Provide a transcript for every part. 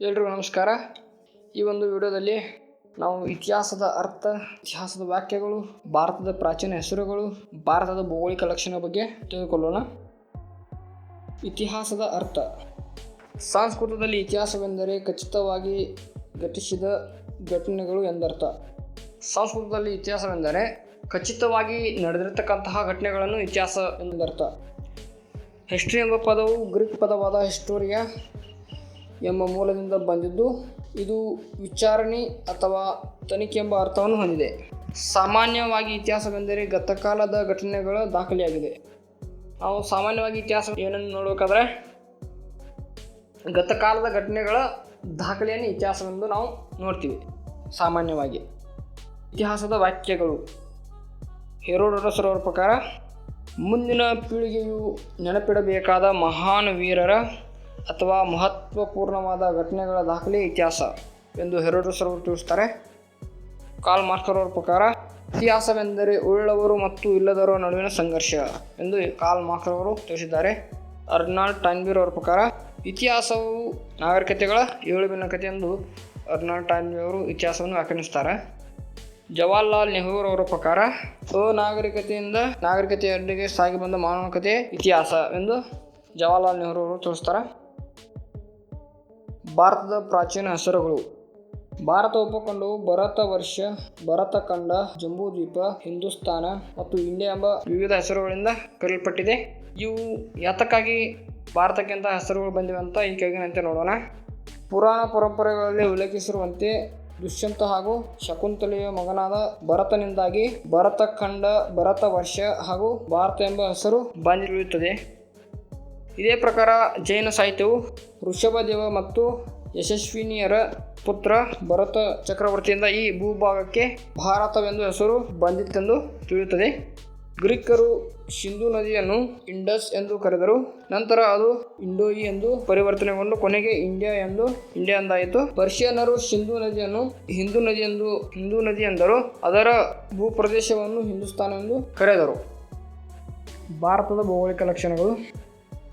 ಎಲ್ರಿಗೂ ನಮಸ್ಕಾರ. ಈ ಒಂದು ವಿಡಿಯೋದಲ್ಲಿ ನಾವು ಇತಿಹಾಸದ ಅರ್ಥ, ಇತಿಹಾಸದ ವಾಕ್ಯಗಳು ಭಾರತದ ಪ್ರಾಚೀನ ಹೆಸರುಗಳು, ಭಾರತದ ಭೌಗೋಳಿಕ ಲಕ್ಷಣ ಬಗ್ಗೆ ತಿಳಿದುಕೊಳ್ಳೋಣ. ಇತಿಹಾಸದ ಅರ್ಥ. ಸಂಸ್ಕೃತದಲ್ಲಿ ಇತಿಹಾಸವೆಂದರೆ ಖಚಿತವಾಗಿ ಘಟಿಸಿದ ಘಟನೆಗಳು ಎಂದರ್ಥ. ಸಂಸ್ಕೃತದಲ್ಲಿ ಇತಿಹಾಸವೆಂದರೆ ಖಚಿತವಾಗಿ ನಡೆದಿರತಕ್ಕಂತಹ ಘಟನೆಗಳನ್ನು ಇತಿಹಾಸ ಎಂದರ್ಥ. ಹಿಸ್ಟ್ರಿ ಎಂಬ ಪದವು ಗ್ರೀಕ್ ಪದವಾದ ಹಿಸ್ಟೋರಿಯಾ ಎಂಬ ಮೂಲದಿಂದ ಬಂದಿದ್ದು ಇದು ವಿಚಾರಣೆ ಅಥವಾ ತನಿಖೆ ಎಂಬ ಅರ್ಥವನ್ನು ಹೊಂದಿದೆ. ಸಾಮಾನ್ಯವಾಗಿ ಇತಿಹಾಸವೆಂದರೆ ಗತಕಾಲದ ಘಟನೆಗಳ ದಾಖಲೆಯಾಗಿದೆ. ನಾವು ಸಾಮಾನ್ಯವಾಗಿ ಇತಿಹಾಸ ಏನನ್ನು ನೋಡಬೇಕಾದ್ರೆ ಗತಕಾಲದ ಘಟನೆಗಳ ದಾಖಲೆಯನ್ನು ಇತಿಹಾಸವೆಂದು ನಾವು ನೋಡ್ತೀವಿ, ಸಾಮಾನ್ಯವಾಗಿ. ಇತಿಹಾಸದ ವಾಕ್ಯಗಳು ಹೆರೋಡರಸರವರ ಪ್ರಕಾರ, ಮುಂದಿನ ಪೀಳಿಗೆಯು ನೆನಪಿಡಬೇಕಾದ ಮಹಾನ್ ವೀರರ ಅಥವಾ ಮಹತ್ವಪೂರ್ಣವಾದ ಘಟನೆಗಳ ದಾಖಲೆ ಇತಿಹಾಸ ಎಂದು ಹೆರೋಡರಸರವರು ತಿಳಿಸ್ತಾರೆ. ಕಾಲ್ ಮಾರ್ಕರವರ ಪ್ರಕಾರ, ಇತಿಹಾಸವೆಂದರೆ ಉಳ್ಳವರು ಮತ್ತು ಇಲ್ಲದವರ ನಡುವಿನ ಸಂಘರ್ಷ ಎಂದು ಕಾಲ್ ಮಾರ್ಕರವರು ತಿಳಿಸಿದ್ದಾರೆ. ಅರ್ನಾಲ್ಡ್ ಟಾನ್ಬೀರ್ ಅವರ ಪ್ರಕಾರ, ಇತಿಹಾಸವು ನಾಗರಿಕತೆಗಳ ಏಳು ಭಿನ್ನಕತೆ ಎಂದು ಅರ್ನಾಲ್ಡ್ ಟಾನ್ಬೀರ್ ಅವರು ಇತಿಹಾಸವನ್ನು ವ್ಯಾಖ್ಯಾನಿಸ್ತಾರೆ. ಜವಾಹರ್ಲಾಲ್ ನೆಹರೂರವರ ಪ್ರಕಾರ, ಅನಾಗರಿಕತೆಯಿಂದ ನಾಗರಿಕತೆಯೊಂದಿಗೆ ಸಾಗಿ ಬಂದ ಮಾನವಿಕತೆ ಇತಿಹಾಸ ಎಂದು ಜವಾಹರ್ಲಾಲ್ ನೆಹರು ಅವರು ತಿಳಿಸ್ತಾರೆ. ಭಾರತದ ಪ್ರಾಚೀನ ಹೆಸರುಗಳು. ಭಾರತ ಉಪಖಂಡವು ಭರತ ವರ್ಷ, ಭರತ ಖಂಡ, ಜಂಬೂದ್ವೀಪ ಹಿಂದೂಸ್ತಾನ ಮತ್ತು ಇಂಡಿಯಾ ಎಂಬ ವಿವಿಧ ಹೆಸರುಗಳಿಂದ ಕರೆಯಲ್ಪಟ್ಟಿದೆ. ಇವು ಯಾತಕ್ಕಾಗಿ ಭಾರತಕ್ಕಿಂತ ಹೆಸರುಗಳು ಬಂದಿವೆ ಅಂತ ಈ ಕೆಳಗಿನಂತೆ ನೋಡೋಣ. ಪುರಾಣ ಪರಂಪರೆಗಳಲ್ಲಿ ಉಲ್ಲೇಖಿಸಿರುವಂತೆ ದುಷ್ಯಂತ ಹಾಗೂ ಶಕುಂತಲೆಯ ಮಗನಾದ ಭರತನಿಂದಾಗಿ ಭರತ ಖಂಡ, ಭರತ ವರ್ಷ ಹಾಗೂ ಭಾರತ ಎಂಬ ಹೆಸರು ಬಂದಿರುತ್ತದೆ. ಇದೇ ಪ್ರಕಾರ ಜೈನ ಸಾಹಿತ್ಯವು ಋಷಭದೇವ ಮತ್ತು ಯಶಸ್ವಿನಿಯರ ಪುತ್ರ ಭರತ ಚಕ್ರವರ್ತಿಯಿಂದ ಈ ಭೂಭಾಗಕ್ಕೆ ಭಾರತವೆಂದು ಹೆಸರು ಬಂದಿತ್ತೆಂದು ತಿಳಿಯುತ್ತದೆ. ಗ್ರೀಕರು ಸಿಂಧು ನದಿಯನ್ನು ಇಂಡಸ್ ಎಂದು ಕರೆದರು. ನಂತರ ಅದು ಇಂಡೋಯಿ ಎಂದು ಪರಿವರ್ತನೆಗೊಂಡು ಕೊನೆಗೆ ಇಂಡಿಯಾ ಎಂದು ಇಂಡಿಯಾ ಎಂದಾಯಿತು ಪರ್ಷಿಯನ್ನರು ಸಿಂಧು ನದಿಯನ್ನು ಹಿಂದೂ ನದಿ ಎಂದು ಹಿಂದೂ ನದಿ ಎಂದರು. ಅದರ ಭೂಪ್ರದೇಶವನ್ನು ಹಿಂದೂಸ್ತಾನ ಎಂದು ಕರೆದರು. ಭಾರತದ ಭೌಗೋಳಿಕ ಲಕ್ಷಣಗಳು.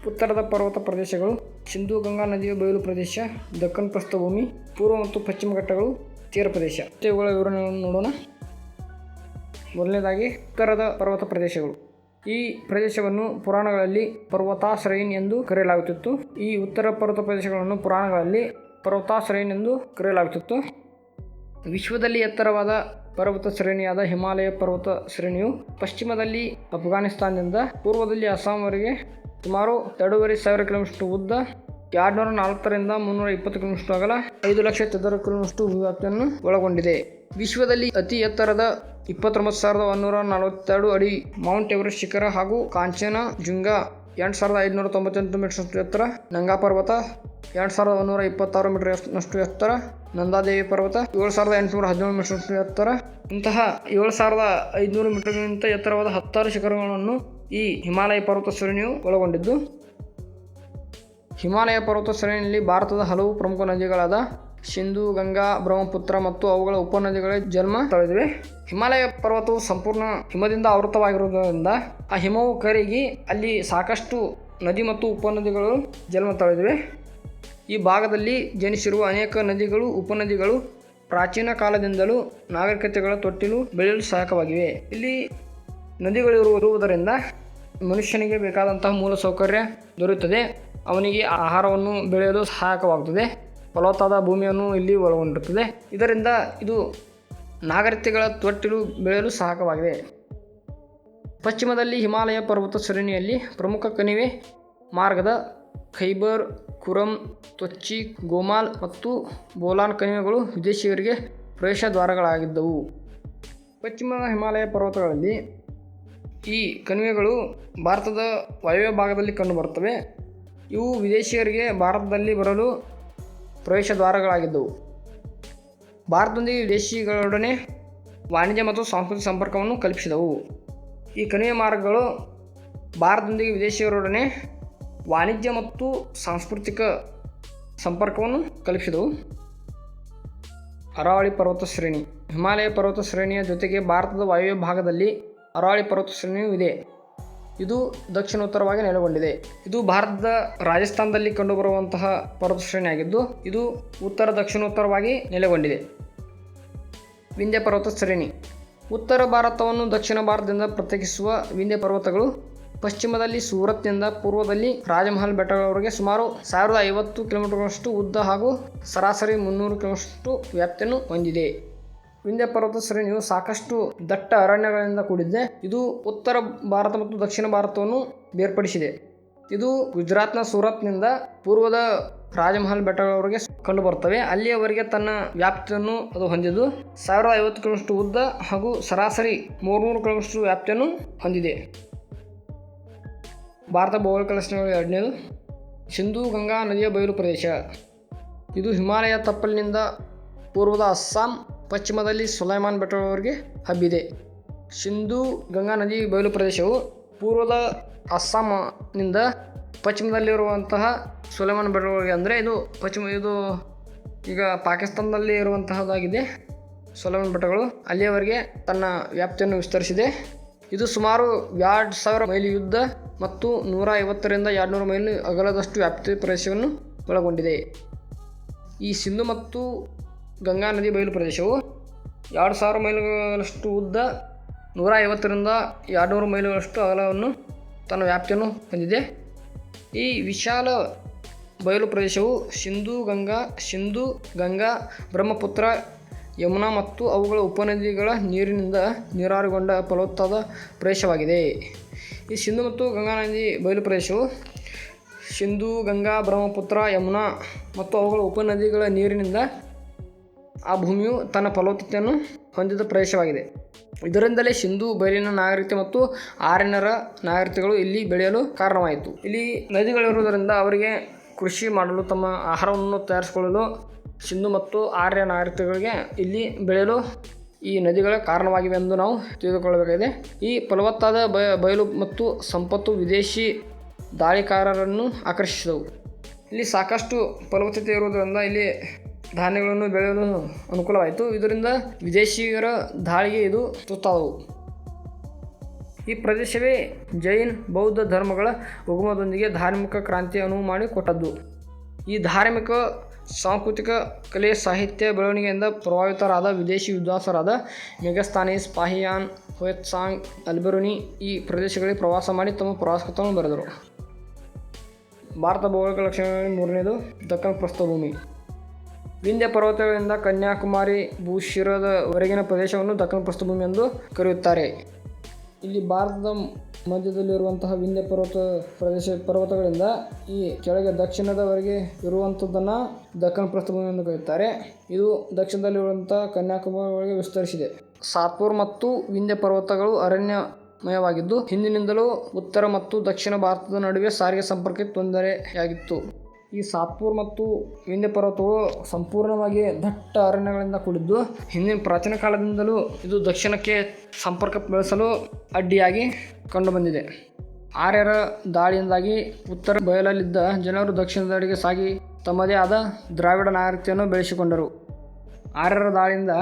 ಉತ್ತರದ ಪರ್ವತ ಪ್ರದೇಶಗಳು, ಸಿಂಧೂ ಗಂಗಾ ನದಿಯ ಬಯಲು ಪ್ರದೇಶ ದಕ್ಕನ್ ಪ್ರಸ್ಥಭೂಮಿ ಪೂರ್ವ ಮತ್ತು ಪಶ್ಚಿಮ ಘಟ್ಟಗಳು ತೀರ ಪ್ರದೇಶ. ಇವುಗಳ ವಿವರಣೆಗಳನ್ನು ನೋಡೋಣ. ಮೊದಲನೇದಾಗಿ, ಉತ್ತರದ ಪರ್ವತ ಪ್ರದೇಶಗಳು. ಈ ಪ್ರದೇಶವನ್ನು ಪುರಾಣಗಳಲ್ಲಿ ಪರ್ವತಾಶ್ರಯನ್ ಎಂದು ಕರೆಯಲಾಗುತ್ತಿತ್ತು. ಈ ಉತ್ತರ ಪರ್ವತ ಪ್ರದೇಶಗಳನ್ನು ಪುರಾಣಗಳಲ್ಲಿ ಪರ್ವತಾಶ್ರಯನ್ ಎಂದು ಕರೆಯಲಾಗುತ್ತಿತ್ತು. ವಿಶ್ವದಲ್ಲಿ ಎತ್ತರವಾದ ಪರ್ವತ ಶ್ರೇಣಿಯಾದ ಹಿಮಾಲಯ ಪರ್ವತ ಶ್ರೇಣಿಯು ಪಶ್ಚಿಮದಲ್ಲಿ ಅಫ್ಘಾನಿಸ್ತಾನದಿಂದ ಪೂರ್ವದಲ್ಲಿ ಅಸ್ಸಾಂವರೆಗೆ ಸುಮಾರು ಎರಡೂವರೆ ಸಾವಿರ ಕಿಲೋಮೀಟರ್ ಉದ್ದ ಎರಡುನೂರ ನಾಲ್ಕರಿಂದ ಮುನ್ನೂರ ಇಪ್ಪತ್ತು ಕಿಲೋಮೀಟರ್ ಅಗಲ ಐದು ಲಕ್ಷ ಚದರ ಕಿಲೋಮೀಟರ್ ವ್ಯಾಪ್ತಿಯನ್ನು ಒಳಗೊಂಡಿದೆ. ವಿಶ್ವದಲ್ಲಿ ಅತಿ ಎತ್ತರದ ಇಪ್ಪತ್ತೊಂಬತ್ತು ಸಾವಿರದ ಒಂದೂರ ನಲವತ್ತೆರಡು ಅಡಿ ಮೌಂಟ್ ಎವರೆಸ್ಟ್ ಶಿಖರ ಹಾಗೂ ಕಾಂಚನ ಜುಂಗ ಎಂಟು ಸಾವಿರದ ಐದುನೂರ ತೊಂಬತ್ತೆಂಟು ಮೀಟರ್ನಷ್ಟು ಎತ್ತರ ನಂಗಾ ಪರ್ವತ, ಎರಡು ಸಾವಿರದ ಒಂದೂರ ಇಪ್ಪತ್ತಾರು ಮೀಟರ್ ನಷ್ಟು ಎತ್ತರ ನಂದಾದೇವಿ ಪರ್ವತ, ಏಳು ಸಾವಿರದ ಎಂಟುನೂರ ಹದಿನೇಳು ಮೀಟರ್ನಷ್ಟು ಎತ್ತರ. ಇಂತಹ ಏಳು ಸಾವಿರದ ಐದುನೂರು ಮೀಟರ್ಗಿಂತ ಎತ್ತರವಾದ ಹತ್ತಾರು ಶಿಖರಗಳನ್ನು ಈ ಹಿಮಾಲಯ ಪರ್ವತ ಶ್ರೇಣಿಯು ಒಳಗೊಂಡಿದ್ದು. ಹಿಮಾಲಯ ಪರ್ವತ ಶ್ರೇಣಿಯಲ್ಲಿ ಭಾರತದ ಹಲವು ಪ್ರಮುಖ ನದಿಗಳಾದ ಸಿಂಧು, ಗಂಗಾ, ಬ್ರಹ್ಮಪುತ್ರ ಮತ್ತು ಅವುಗಳ ಉಪನದಿಗಳ ಜನ್ಮ ತಳೆದಿವೆ ಹಿಮಾಲಯ ಪರ್ವತವು ಸಂಪೂರ್ಣ ಹಿಮದಿಂದ ಆವೃತವಾಗಿರುವುದರಿಂದ ಆ ಹಿಮವು ಕರಗಿ ಅಲ್ಲಿ ಸಾಕಷ್ಟು ನದಿ ಮತ್ತು ಉಪನದಿಗಳು ಜನ್ಮ ತಳೆದಿವೆ. ಈ ಭಾಗದಲ್ಲಿ ಜನಿಸಿರುವ ಅನೇಕ ನದಿಗಳು, ಉಪನದಿಗಳು ಪ್ರಾಚೀನ ಕಾಲದಿಂದಲೂ ನಾಗರಿಕತೆಗಳ ತೊಟ್ಟಿಲು ಬೆಳೆಯಲು ಸಹಾಯಕವಾಗಿವೆ. ಇಲ್ಲಿ ನದಿಗಳಿರುವುದರಿಂದ ಮನುಷ್ಯನಿಗೆ ಬೇಕಾದಂತಹ ಮೂಲ ಸೌಕರ್ಯ ದೊರೆಯುತ್ತದೆ. ಅವನಿಗೆ ಆಹಾರವನ್ನು ಬೆಳೆಯಲು ಸಹಾಯಕವಾಗುತ್ತದೆ. ಫಲವತ್ತಾದ ಭೂಮಿಯನ್ನು ಇಲ್ಲಿ ಒಳಗೊಂಡಿರುತ್ತದೆ. ಇದರಿಂದ ಇದು ನಾಗರಿಕತೆಗಳ ತೊಟ್ಟಿಲು ಬೆಳೆಯಲು ಸಹಾಯಕವಾಗಿದೆ. ಪಶ್ಚಿಮದಲ್ಲಿ ಹಿಮಾಲಯ ಪರ್ವತ ಶ್ರೇಣಿಯಲ್ಲಿ ಪ್ರಮುಖ ಕಣಿವೆ ಮಾರ್ಗದ ಖೈಬರ್ ಖುರಂ ತೊಚ್ಚಿ, ಗೋಮಾಲ್ ಮತ್ತು ಬೋಲಾನ್ ಕಣಿವೆಗಳು ವಿದೇಶಿಗರಿಗೆ ಪ್ರವೇಶ ದ್ವಾರಗಳಾಗಿದ್ದವು. ಪಶ್ಚಿಮ ಹಿಮಾಲಯ ಪರ್ವತಗಳಲ್ಲಿ ಈ ಕಣಿವೆಗಳು ಭಾರತದ ವಾಯವ್ಯ ಭಾಗದಲ್ಲಿ ಕಂಡುಬರುತ್ತವೆ. ಇವು ವಿದೇಶಿಯರಿಗೆ ಭಾರತದಲ್ಲಿ ಬರಲು ಪ್ರವೇಶ ದ್ವಾರಗಳಾಗಿದ್ದವು. ಭಾರತದೊಂದಿಗೆ ವಿದೇಶಿಗಳೊಡನೆ ವಾಣಿಜ್ಯ ಮತ್ತು ಸಾಂಸ್ಕೃತಿಕ ಸಂಪರ್ಕವನ್ನು ಕಲ್ಪಿಸಿದವು. ಈ ಕಣಿವೆ ಮಾರ್ಗಗಳು ಭಾರತದೊಂದಿಗೆ ವಿದೇಶಿಯರೊಡನೆ ವಾಣಿಜ್ಯ ಮತ್ತು ಸಾಂಸ್ಕೃತಿಕ ಸಂಪರ್ಕವನ್ನು ಕಲ್ಪಿಸಿದವು. ಅರಾವಳಿ ಪರ್ವತ ಶ್ರೇಣಿ, ಹಿಮಾಲಯ ಪರ್ವತ ಶ್ರೇಣಿಯ ಜೊತೆಗೆ ಭಾರತದ ವಾಯುವ್ಯ ಭಾಗದಲ್ಲಿ ಅರಾವಳಿ ಪರ್ವತ ಶ್ರೇಣಿಯೂ ಇದೆ. ಇದು ದಕ್ಷಿಣೋತ್ತರವಾಗಿ ನೆಲೆಗೊಂಡಿದೆ. ಇದು ಭಾರತದ ರಾಜಸ್ಥಾನದಲ್ಲಿ ಕಂಡುಬರುವಂತಹ ಪರ್ವತ ಶ್ರೇಣಿಯಾಗಿದ್ದು, ಇದು ಉತ್ತರ ದಕ್ಷಿಣೋತ್ತರವಾಗಿ ನೆಲೆಗೊಂಡಿದೆ. ವಿಂಧ್ಯ ಪರ್ವತ ಶ್ರೇಣಿ. ಉತ್ತರ ಭಾರತವನ್ನು ದಕ್ಷಿಣ ಭಾರತದಿಂದ ಪ್ರತ್ಯೇಕಿಸುವ ವಿಂಧ್ಯ ಪರ್ವತಗಳು, ಪಶ್ಚಿಮದಲ್ಲಿ ಸೂರತ್ನಿಂದ ಪೂರ್ವದಲ್ಲಿ ರಾಜಮಹಲ್ ಬೆಟ್ಟಗಳವರೆಗೆ ಸುಮಾರು ಸಾವಿರದ ಐವತ್ತು ಕಿಲೋಮೀಟರ್ಗಳಷ್ಟು ಉದ್ದ ಹಾಗೂ ಸರಾಸರಿ ಮುನ್ನೂರು ಕಿಲೋಮೀಟರ್ಷ್ಟು ವ್ಯಾಪ್ತಿಯನ್ನು ಹೊಂದಿದೆ. ವಿಂಧ್ಯ ಪರ್ವತ ಶ್ರೇಣಿಯು ಸಾಕಷ್ಟು ದಟ್ಟ ಅರಣ್ಯಗಳಿಂದ ಕೂಡಿದೆ. ಇದು ಉತ್ತರ ಭಾರತ ಮತ್ತು ದಕ್ಷಿಣ ಭಾರತವನ್ನು ಬೇರ್ಪಡಿಸಿದೆ. ಇದು ಗುಜರಾತ್ನ ಸೂರತ್ನಿಂದ ಪೂರ್ವದ ರಾಜಮಹಲ್ ಬೆಟ್ಟಗಳವರೆಗೆ ಕಂಡುಬರುತ್ತವೆ. ಅಲ್ಲಿಯವರೆಗೆ ತನ್ನ ವ್ಯಾಪ್ತಿಯನ್ನು ಅದು ಹೊಂದಿದ್ದು ಸಾವಿರದ ಐವತ್ತು ಕಿಲೋಮೀಟರ್ ಉದ್ದ ಹಾಗೂ ಸರಾಸರಿ ಮೂರ್ನೂರು ಕಿಲೋಮೀಟರ್ ವ್ಯಾಪ್ತಿಯನ್ನು ಹೊಂದಿದೆ. ಭಾರತ ಭೌಗೋಳಿಕ ಲಕ್ಷಣಗಳು ಎರಡನೇದು, ಸಿಂಧೂ ಗಂಗಾ ನದಿಯ ಬಯಲು ಪ್ರದೇಶ. ಇದು ಹಿಮಾಲಯ ತಪ್ಪಲಿನಿಂದ ಪೂರ್ವದ ಅಸ್ಸಾಂ, ಪಶ್ಚಿಮದಲ್ಲಿ ಸುಲೈಮಾನ್ ಬೆಟ್ಟದವರೆಗೆ ಹಬ್ಬಿದೆ. ಸಿಂಧೂ ಗಂಗಾ ನದಿ ಬಯಲು ಪ್ರದೇಶವು ಪೂರ್ವದ ಅಸ್ಸಾಂನಿಂದ ಪಶ್ಚಿಮದಲ್ಲಿರುವಂತಹ ಸುಲೈಮಾನ್ ಬೆಟ್ಟದವರೆಗೆ ಅಂದರೆ ಇದು ಪಶ್ಚಿಮ ಇದು ಈಗ ಪಾಕಿಸ್ತಾನದಲ್ಲಿ ಇರುವಂತಹದ್ದಾಗಿದೆ. ಸುಲೈಮಾನ್ ಬೆಟ್ಟಗಳು ಅಲ್ಲಿಯವರೆಗೆ ತನ್ನ ವ್ಯಾಪ್ತಿಯನ್ನು ವಿಸ್ತರಿಸಿದೆ. ಇದು ಸುಮಾರು ಎರಡು ಸಾವಿರ ಮೈಲಿ ಯುದ್ಧ ಮತ್ತು ನೂರ ಐವತ್ತರಿಂದ ಎರಡುನೂರು ಮೈಲಿ ಅಗಲದಷ್ಟು ವ್ಯಾಪ್ತಿ ಪ್ರದೇಶವನ್ನು ಒಳಗೊಂಡಿದೆ. ಈ ಸಿಂಧು ಮತ್ತು ಗಂಗಾ ನದಿ ಬಯಲು ಪ್ರದೇಶವು ಎರಡು ಸಾವಿರ ಮೈಲುಗಳಷ್ಟು ಉದ್ದ ನೂರ ಐವತ್ತರಿಂದ ಎರಡುನೂರು ಮೈಲುಗಳಷ್ಟು ಅಗಲವನ್ನು ತನ್ನ ವ್ಯಾಪ್ತಿಯನ್ನು ಹೊಂದಿದೆ. ಈ ವಿಶಾಲ ಬಯಲು ಪ್ರದೇಶವು ಸಿಂಧೂ ಗಂಗಾ, ಸಿಂಧು ಗಂಗಾ, ಬ್ರಹ್ಮಪುತ್ರ, ಯಮುನಾ ಮತ್ತು ಅವುಗಳ ಉಪನದಿಗಳ ನೀರಿನಿಂದ ನೀರಾರುಗೊಂಡ ಫಲವತ್ತಾದ ಪ್ರದೇಶವಾಗಿದೆ. ಈ ಸಿಂಧು ಮತ್ತು ಗಂಗಾ ನದಿ ಬಯಲು ಪ್ರದೇಶವು ಸಿಂಧು, ಗಂಗಾ, ಬ್ರಹ್ಮಪುತ್ರ, ಯಮುನಾ ಮತ್ತು ಅವುಗಳ ಉಪನದಿಗಳ ನೀರಿನಿಂದ ಆ ಭೂಮಿಯು ತನ್ನ ಫಲವತ್ತತೆಯನ್ನು ಹೊಂದಿದ ಪ್ರದೇಶವಾಗಿದೆ. ಇದರಿಂದಲೇ ಸಿಂಧು ಬಯಲಿನ ನಾಗರಿಕತೆ ಮತ್ತು ಆರ್ಯನರ ನಾಗರಿಕತೆಗಳು ಇಲ್ಲಿ ಬೆಳೆಯಲು ಕಾರಣವಾಯಿತು. ಇಲ್ಲಿ ನದಿಗಳಿರುವುದರಿಂದ ಅವರಿಗೆ ಕೃಷಿ ಮಾಡಲು ತಮ್ಮ ಆಹಾರವನ್ನು ತಯಾರಿಸಿಕೊಳ್ಳಲು ಸಿಂಧು ಮತ್ತು ಆರ್ಯ ನಾಗರಿಕತೆಗಳಿಗೆ ಇಲ್ಲಿ ಬೆಳೆಯಲು ಈ ನದಿಗಳ ಕಾರಣವಾಗಿವೆ ಎಂದು ನಾವು ತಿಳಿದುಕೊಳ್ಳಬೇಕಾಗಿದೆ. ಈ ಫಲವತ್ತಾದ ಬಯ ಬಯಲು ಮತ್ತು ಸಂಪತ್ತು ವಿದೇಶಿ ದಾಳಿಕಾರರನ್ನು ಆಕರ್ಷಿಸಿದವು. ಇಲ್ಲಿ ಸಾಕಷ್ಟು ಫಲವತ್ತತೆ ಇರುವುದರಿಂದ ಇಲ್ಲಿ ಧಾನ್ಯಗಳನ್ನು ಬೆಳೆಯಲು ಅನುಕೂಲವಾಯಿತು. ಇದರಿಂದ ವಿದೇಶಿಯರ ದಾಳಿಗೆ ಇದು ತುತ್ತಾವು ಈ ಪ್ರದೇಶವೇ ಜೈನ್ ಬೌದ್ಧ ಧರ್ಮಗಳ ಉಗಮದೊಂದಿಗೆ ಧಾರ್ಮಿಕ ಕ್ರಾಂತಿ ಅನುವು ಮಾಡಿಕೊಟ್ಟದ್ದು ಈ ಧಾರ್ಮಿಕ, ಸಾಂಸ್ಕೃತಿಕ, ಕಲೆ, ಸಾಹಿತ್ಯ ಬೆಳವಣಿಗೆಯಿಂದ ಪ್ರಭಾವಿತರಾದ ವಿದೇಶಿ ವಿದ್ವಾಂಸರಾದ ಮೆಗಸ್ತಾನೀಸ್ ಪಾಹಿಯಾನ್ ಹೊಯತ್ಸಾಂಗ್, ಅಲ್ಬೆರುನಿ ಈ ಪ್ರದೇಶಗಳಿಗೆ ಪ್ರವಾಸ ಮಾಡಿ ತಮ್ಮ ಪ್ರವಾಸಕತ್ವವನ್ನು ಬರೆದರು. ಭಾರತ ಭೌಗೋಳಿಕ ಲಕ್ಷಣಗಳಲ್ಲಿ ಮೂರನೇದು ದಕ್ಕನ್ ಪ್ರಸ್ಥಭೂಮಿ. ವಿಂಧ್ಯ ಪರ್ವತಗಳಿಂದ ಕನ್ಯಾಕುಮಾರಿ ಭೂಶಿರದವರೆಗಿನ ಪ್ರದೇಶವನ್ನು ದಕ್ಷಿಣ ಪ್ರಸ್ಥಭೂಮಿ ಎಂದು ಕರೆಯುತ್ತಾರೆ. ಇಲ್ಲಿ ಭಾರತದ ಮಧ್ಯದಲ್ಲಿರುವಂತಹ ವಿಂಧ್ಯ ಪರ್ವತ ಪ್ರದೇಶ ಪರ್ವತಗಳಿಂದ ಈ ಕೆಳಗೆ ದಕ್ಷಿಣದವರೆಗೆ ಇರುವಂಥದ್ದನ್ನು ದಕ್ಷಿಣ ಪ್ರಸ್ಥಭೂಮಿ ಎಂದು ಕರೆಯುತ್ತಾರೆ. ಇದು ದಕ್ಷಿಣದಲ್ಲಿರುವಂತಹ ಕನ್ಯಾಕುಮಾರಿವರೆಗೆ ವಿಸ್ತರಿಸಿದೆ. ಸಾತ್ಪುರ್ ಮತ್ತು ವಿಂಧ್ಯ ಪರ್ವತಗಳು ಅರಣ್ಯಮಯವಾಗಿದ್ದು, ಹಿಂದಿನಿಂದಲೂ ಉತ್ತರ ಮತ್ತು ದಕ್ಷಿಣ ಭಾರತದ ನಡುವೆ ಸಾರಿಗೆ ಸಂಪರ್ಕಕ್ಕೆ ತೊಂದರೆಯಾಗಿತ್ತು. ಈ ಸಾತ್ಪುರ್ ಮತ್ತು ವಿಂಧ್ಯ ಪರ್ವತವು ಸಂಪೂರ್ಣವಾಗಿ ದಟ್ಟ ಅರಣ್ಯಗಳಿಂದ ಕೂಡಿದ್ದು, ಹಿಂದಿನ ಪ್ರಾಚೀನ ಕಾಲದಿಂದಲೂ ಇದು ದಕ್ಷಿಣಕ್ಕೆ ಸಂಪರ್ಕ ಬೆಳೆಸಲು ಅಡ್ಡಿಯಾಗಿ ಕಂಡುಬಂದಿದೆ. ಆರ್ಯರ ದಾಳಿಯಿಂದಾಗಿ ಉತ್ತರ ಬಯಲಲ್ಲಿದ್ದ ಜನರು ದಕ್ಷಿಣದಡೆಗೆ ಸಾಗಿ ತಮ್ಮದೇ ಆದ ದ್ರಾವಿಡ ನಾಗರಿಕತೆಯನ್ನು ಬೆಳೆಸಿಕೊಂಡರು. ಆರ್ಯರ ದಾಳಿಯಿಂದ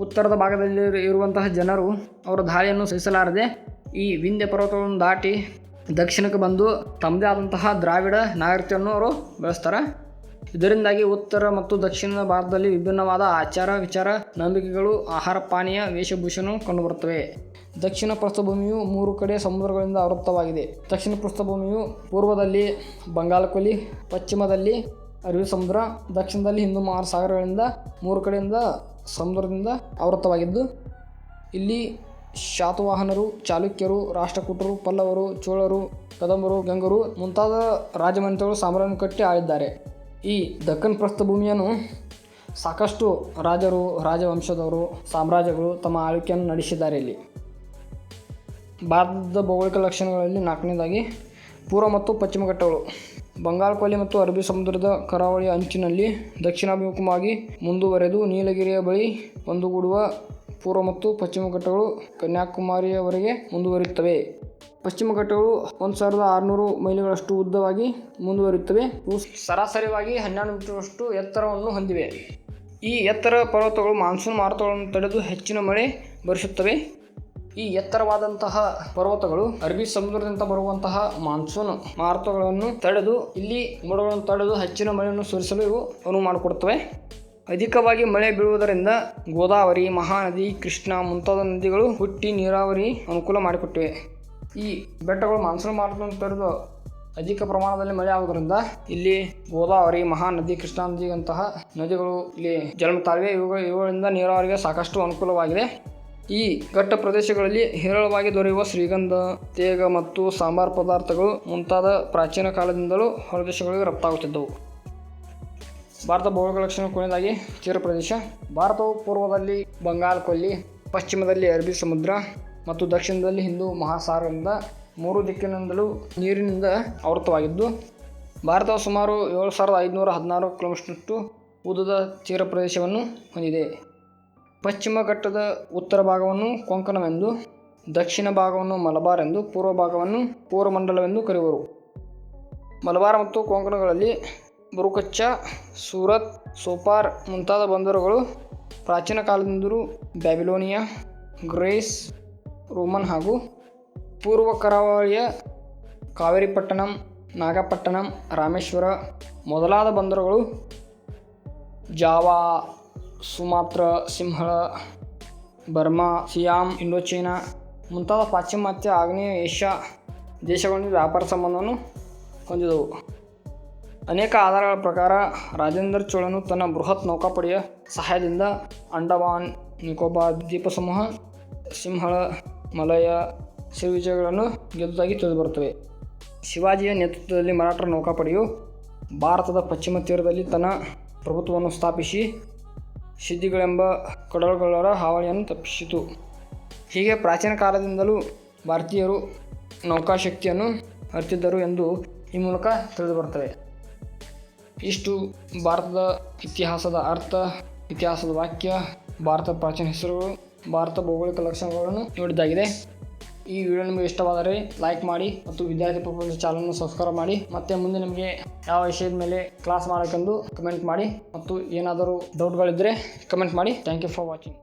ಉತ್ತರದ ಭಾಗದಲ್ಲಿ ಇರುವಂತಹ ಜನರು ಅವರ ದಾಳಿಯನ್ನು ಸಹಿಸಲಾರದೆ ಈ ವಿಂಧ್ಯ ಪರ್ವತವನ್ನು ದಾಟಿ ದಕ್ಷಿಣಕ್ಕೆ ಬಂದು ತಮ್ಮದೇ ಆದಂತಹ ದ್ರಾವಿಡ ನಾಗರಿಕತೆಯನ್ನು ಅವರು ಬೆಳೆಸ್ತಾರೆ. ಇದರಿಂದಾಗಿ ಉತ್ತರ ಮತ್ತು ದಕ್ಷಿಣ ಭಾರತದಲ್ಲಿ ವಿಭಿನ್ನವಾದ ಆಚಾರ ವಿಚಾರ, ನಂಬಿಕೆಗಳು, ಆಹಾರ ಪಾನೀಯ, ವೇಷಭೂಷಣ ಕಂಡುಬರುತ್ತವೆ. ದಕ್ಷಿಣ ಪ್ರಸ್ಥಭೂಮಿಯು ಮೂರು ಕಡೆ ಸಮುದ್ರಗಳಿಂದ ಆವೃತ್ತವಾಗಿದೆ. ದಕ್ಷಿಣ ಪ್ರಸ್ಥಭೂಮಿಯು ಪೂರ್ವದಲ್ಲಿ ಬಂಗಾಳಕೊಲ್ಲಿ, ಪಶ್ಚಿಮದಲ್ಲಿ ಅರಬ್ಬಿ ಸಮುದ್ರ, ದಕ್ಷಿಣದಲ್ಲಿ ಹಿಂದೂ ಮಹಾಸಾಗರಗಳಿಂದ ಮೂರು ಕಡೆಯಿಂದ ಸಮುದ್ರದಿಂದ ಆವೃತ್ತವಾಗಿದ್ದು, ಇಲ್ಲಿ ಶಾತವಾಹನರು, ಚಾಲುಕ್ಯರು, ರಾಷ್ಟ್ರಕೂಟರು, ಪಲ್ಲವರು, ಚೋಳರು, ಕದಂಬರು, ಗಂಗರು ಮುಂತಾದ ರಾಜಮನೆತಗಳು ಸಾಮ್ರಾಜ್ಯ ಕಟ್ಟಿ ಆಳಿದ್ದಾರೆ. ಈ ದಕ್ಕನ್ ಪ್ರಸ್ಥಭೂಮಿಯನ್ನು ಸಾಕಷ್ಟು ರಾಜರು, ರಾಜವಂಶದವರು, ಸಾಮ್ರಾಜ್ಯಗಳು ತಮ್ಮ ಆಳ್ವಿಕೆಯನ್ನು ನಡೆಸಿದ್ದಾರೆ ಇಲ್ಲಿ. ಭಾರತದ ಭೌಗೋಳಿಕ ಲಕ್ಷಣಗಳಲ್ಲಿ ನಾಲ್ಕನೇದಾಗಿ ಪೂರ್ವ ಮತ್ತು ಪಶ್ಚಿಮ ಘಟ್ಟಗಳು. ಬಂಗಾಳ ಕೊಲ್ಲಿ ಮತ್ತು ಅರಬ್ಬಿ ಸಮುದ್ರದ ಕರಾವಳಿ ಅಂಚಿನಲ್ಲಿ ದಕ್ಷಿಣಾಭಿಮುಖವಾಗಿ ಮುಂದುವರೆದು ನೀಲಗಿರಿಯ ಬಳಿ ಒಂದುಗೂಡುವ ಪೂರ್ವ ಮತ್ತು ಪಶ್ಚಿಮ ಘಟ್ಟಗಳು ಕನ್ಯಾಕುಮಾರಿಯವರೆಗೆ ಮುಂದುವರಿಯುತ್ತವೆ. ಪಶ್ಚಿಮ ಘಟ್ಟಗಳು ಒಂದು ಸಾವಿರದ ಆರುನೂರು ಮೈಲಿಗಳಷ್ಟು ಉದ್ದವಾಗಿ ಮುಂದುವರಿಯುತ್ತವೆ. ಇವು ಸರಾಸರಿವಾಗಿ ಹನ್ನೆರಡು ಮೀಟರ್ಷ್ಟು ಎತ್ತರವನ್ನು ಹೊಂದಿವೆ. ಈ ಎತ್ತರ ಪರ್ವತಗಳು ಮಾನ್ಸೂನ್ ಮಾರುತಗಳನ್ನು ತಡೆದು ಹೆಚ್ಚಿನ ಮಳೆ ಬರಿಸುತ್ತವೆ. ಈ ಎತ್ತರವಾದಂತಹ ಪರ್ವತಗಳು ಅರಬಿ ಸಮುದ್ರದಿಂದ ಬರುವಂತಹ ಮಾನ್ಸೂನ್ ಮಾರುತಗಳನ್ನು ತಡೆದು ಇಲ್ಲಿ ಮೋಡಗಳನ್ನು ತಡೆದು ಹೆಚ್ಚಿನ ಮಳೆಯನ್ನು ಸುರಿಸಲು ಇವು ಅನುವು ಮಾಡಿಕೊಡುತ್ತವೆ. ಅಧಿಕವಾಗಿ ಮಳೆ ಬೀಳುವುದರಿಂದ ಗೋದಾವರಿ, ಮಹಾನದಿ, ಕೃಷ್ಣ ಮುಂತಾದ ನದಿಗಳು ಹುಟ್ಟಿ ನೀರಾವರಿ ಅನುಕೂಲ ಮಾಡಿಕೊಟ್ಟಿವೆ. ಈ ಬೆಟ್ಟಗಳು ಮಾನ್ಸೂನ್ ತಡೆದು ಅಧಿಕ ಪ್ರಮಾಣದಲ್ಲಿ ಮಳೆ ಆಗುವುದರಿಂದ ಇಲ್ಲಿ ಗೋದಾವರಿ, ಮಹಾನದಿ, ಕೃಷ್ಣಾ ನದಿಯಂತಹ ನದಿಗಳು ಇಲ್ಲಿ ಜನ್ಮತಾಳಿವೆ ಇವುಗಳು, ಇವುಗಳಿಂದ ನೀರಾವರಿಗೆ ಸಾಕಷ್ಟು ಅನುಕೂಲವಾಗಿದೆ. ಈ ಘಟ್ಟ ಪ್ರದೇಶಗಳಲ್ಲಿ ಹೇರಳವಾಗಿ ದೊರೆಯುವ ಶ್ರೀಗಂಧ, ತೇಗ ಮತ್ತು ಸಾಂಬಾರ್ ಪದಾರ್ಥಗಳು ಮುಂತಾದ ಪ್ರಾಚೀನ ಕಾಲದಿಂದಲೂ ಹೊರದೇಶಗಳಿಗೆ ರಫ್ತಾಗುತ್ತಿದ್ದವು. ಭಾರತ ಭೌಗೋಳಿಕ ಲಕ್ಷಣ ಕೊನೆಯದಾಗಿ ಚಿರಪ್ರದೇಶ ಪ್ರದೇಶ. ಭಾರತವು ಪೂರ್ವದಲ್ಲಿ ಬಂಗಾಳ ಕೊಲ್ಲಿ, ಪಶ್ಚಿಮದಲ್ಲಿ ಅರಬ್ಬಿ ಸಮುದ್ರ ಮತ್ತು ದಕ್ಷಿಣದಲ್ಲಿ ಹಿಂದೂ ಮಹಾಸಾಗರದಿಂದ ಮೂರು ದಿಕ್ಕಿನಿಂದಲೂ ನೀರಿನಿಂದ ಆವೃತವಾಗಿದ್ದು, ಭಾರತವು ಸುಮಾರು ಏಳು ಸಾವಿರದ ಐದುನೂರ ಹದಿನಾರು ಕಿಲೋಮೀಟರ್ನಷ್ಟು ಉದ್ದದ ತೀರ ಪ್ರದೇಶವನ್ನು ಹೊಂದಿದೆ. ಪಶ್ಚಿಮ ಘಟ್ಟದ ಉತ್ತರ ಭಾಗವನ್ನು ಕೊಂಕಣವೆಂದು, ದಕ್ಷಿಣ ಭಾಗವನ್ನು ಮಲಬಾರ್ ಎಂದು, ಪೂರ್ವ ಭಾಗವನ್ನು ಪೂರ್ವಮಂಡಲವೆಂದು ಕರೆಯುವರು. ಮಲಬಾರ್ ಮತ್ತು ಕೊಂಕಣಗಳಲ್ಲಿ ಬುರುಕಚ್ಚ ಸೂರತ್, ಸೋಪಾರ್ ಮುಂತಾದ ಬಂದರುಗಳು ಪ್ರಾಚೀನ ಕಾಲದಿಂದಲೂ ಬ್ಯಾಬಿಲೋನಿಯಾ, ಗ್ರೇಸ್, ರೋಮನ್ ಹಾಗೂ ಪೂರ್ವ ಕರಾವಳಿಯ ಕಾವೇರಿಪಟ್ಟಣಂ, ನಾಗಪಟ್ಟಣಂ, ರಾಮೇಶ್ವರ ಮೊದಲಾದ ಬಂದರುಗಳು Java, Sumatra, Simhala, Burma, Siam, Indochina ಮುಂತಾದ ಪಾಶ್ಚಿಮಾತ್ಯ ಆಗ್ನೇಯ ಏಷ್ಯಾ ದೇಶಗಳೊಂದಿಗೆ ವ್ಯಾಪಾರ ಸಂಬಂಧವನ್ನು ಹೊಂದಿದವು. ಅನೇಕ ಆಧಾರಗಳ ಪ್ರಕಾರ ರಾಜೇಂದ್ರ ಚೋಳನು ತನ್ನ ಬೃಹತ್ ನೌಕಾಪಡೆಯ ಸಹಾಯದಿಂದ ಅಂಡಮಾನ್, ನಿಕೋಬಾರ್ ದ್ವೀಪ ಸಮೂಹ ಸಿಂಹಳ, ಮಲಯ, ಸಿರಿವಿಜಯಗಳನ್ನು ಗೆದ್ದುದಾಗಿ ತಿಳಿದುಬರುತ್ತವೆ. ಶಿವಾಜಿಯ ನೇತೃತ್ವದಲ್ಲಿ ಮರಾಠರ ನೌಕಾಪಡೆಯು ಭಾರತದ ಪಶ್ಚಿಮ ತೀರದಲ್ಲಿ ತನ್ನ ಪ್ರಭುತ್ವವನ್ನು ಸ್ಥಾಪಿಸಿ ಸಿದ್ಧಿಗಳೆಂಬ ಕಡಲುಗಳ ಹಾವಳಿಯನ್ನು ತಪ್ಪಿಸಿತು. ಹೀಗೆ ಪ್ರಾಚೀನ ಕಾಲದಿಂದಲೂ ಭಾರತೀಯರು ನೌಕಾಶಕ್ತಿಯನ್ನು ಅರಿತಿದ್ದರು ಎಂದು ಈ ಮೂಲಕ ತಿಳಿದುಬರುತ್ತವೆ. ಇಷ್ಟು ಭಾರತದ ಇತಿಹಾಸದ ಅರ್ಥ, ಇತಿಹಾಸದ ವಾಕ್ಯ ಭಾರತದ ಪ್ರಾಚೀನ ಹೆಸರುಗಳು ಭಾರತ ಭೌಗೋಳಿಕ ಲಕ್ಷಣಗಳನ್ನು ನೋಡಿದ್ದಾಗಿದೆ. ಈ ವಿಡಿಯೋ ನಿಮಗೆ ಇಷ್ಟವಾದರೆ ಲೈಕ್ ಮಾಡಿ ಮತ್ತು ವಿದ್ಯಾರ್ಥಿ ಪ್ರಪಂಚ ಚಾನಲ್ನ ಸಬ್ಸ್ಕ್ರೈಬ್ ಮಾಡಿ. ಮತ್ತು ಮುಂದೆ ನಿಮಗೆ ಯಾವ ವಿಷಯದ ಮೇಲೆ ಕ್ಲಾಸ್ ಮಾಡೋಕ್ಕೆಂದು ಕಮೆಂಟ್ ಮಾಡಿ ಮತ್ತು ಏನಾದರೂ ಡೌಟ್ಗಳಿದ್ದರೆ ಕಮೆಂಟ್ ಮಾಡಿ. Thank you for watching